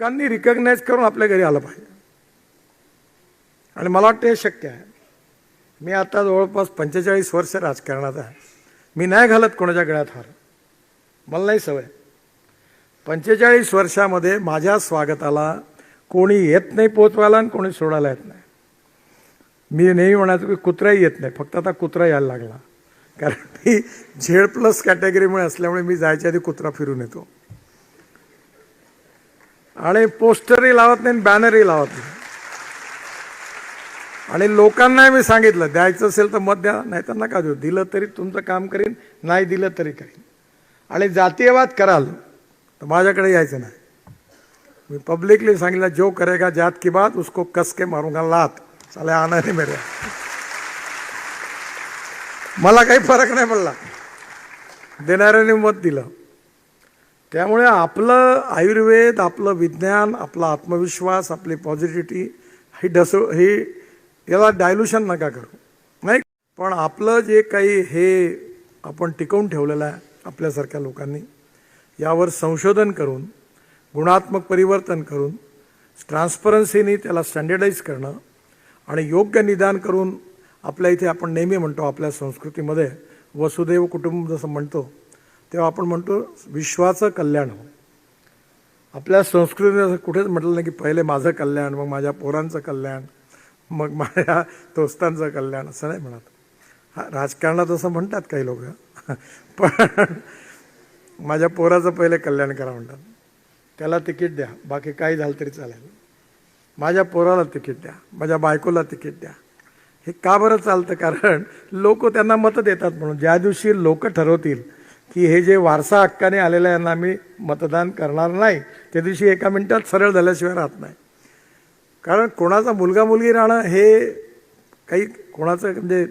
लोकांनी रिकग्नाईज करून आपल्या घरी आलं पाहिजे. आणि मला वाटतं हे शक्य आहे. मी आता जवळपास पंचेचाळीस वर्ष राजकारणात आहे. मी नाही घालत कोणाच्या गळ्यात हार. मला नाही सवय. पंचेचाळीस वर्षामध्ये माझ्या स्वागताला कोणी येत नाही पोचवायला आणि कोणी सोडायला येत नाही. मी नेहमी म्हणायचो की कुत्राही येत नाही. फक्त आता कुत्रा यायला लागला. कारण मी झेड प्लस कॅटेगरीमुळे असल्यामुळे मी जायच्या आधी कुत्रा फिरून येतो. आणि पोस्टरही लावत नाही बॅनरही लावत नाही. आणि लोकांनाही मी सांगितलं द्यायचं असेल तर मत द्या नाही तर नका देऊ. दिलं तरी तुमचं काम करीन नाही दिलं तरी करीन. आणि जातीयवाद कराल तर माझ्याकडे यायचं नाही. मी पब्लिकली सांगितलं जो करेगा जात की बात उसको कसके मारूंगा लात. चाले आना नाही मेरे. मला काही फरक नाही पडला. देणाऱ्याने मत दिलं. त्यामुळे आपलं आयुर्वेद आपलं विज्ञान आपला आत्मविश्वास आपली पॉझिटिव्हिटी ही ढसू ही याला डायल्युशन नका करू. नाही पण आपलं जे काही हे आपण टिकवून ठेवलेलं आहे आपल्यासारख्या लोकांनी यावर संशोधन करून गुणात्मक परिवर्तन करून ट्रान्सपरन्सीनी त्याला स्टँडर्डाईज करणं आणि योग्य निदान करून आपल्या इथे आपण नेहमी म्हणतो आपल्या संस्कृतीमध्ये वसुदैव कुटुंब जसं म्हणतो तेव्हा आपण म्हणतो विश्वाचं कल्याण हो. आपल्या संस्कृतीने असं कुठेच म्हटलं नाही की पहिले माझं कल्याण मग माझ्या पोरांचं कल्याण मग माझ्या दोस्तांचं कल्याण असं नाही म्हणत. हा राजकारणात असं म्हणतात काही लोक. पण माझ्या पोराचं पहिले कल्याण करा म्हणतात. त्याला तिकीट द्या बाकी काही झालं तरी चालेल. माझ्या पोराला तिकीट द्या माझ्या बायकोला तिकीट द्या. हे का बरं चालतं? कारण लोक त्यांना मतं देतात म्हणून. ज्या दिवशी लोक ठरवतील की हे जे वारसा हक्काने आलेलं यांना आम्ही मतदान करणार नाही. त्या दिवशी एका मिनिटात सरळ झाल्याशिवाय राहत नाही. कारण कोणाचा मुलगा मुलगी राहणं हे काही कोणाचं म्हणजे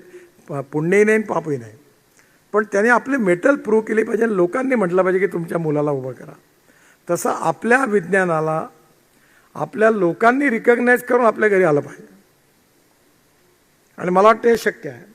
प- पुण्यही नाही आणि पापही नाही. पण त्याने आपली मेटल प्रूव्ह केली पाहिजे लोकांनी म्हटलं पाहिजे की तुमच्या मुलाला उभं करा. तसं आपल्या विज्ञानाला आपल्या लोकांनी रिकग्नाईज करून आपल्या घरी आलं पाहिजे. आणि मला वाटतं हे शक्य आहे.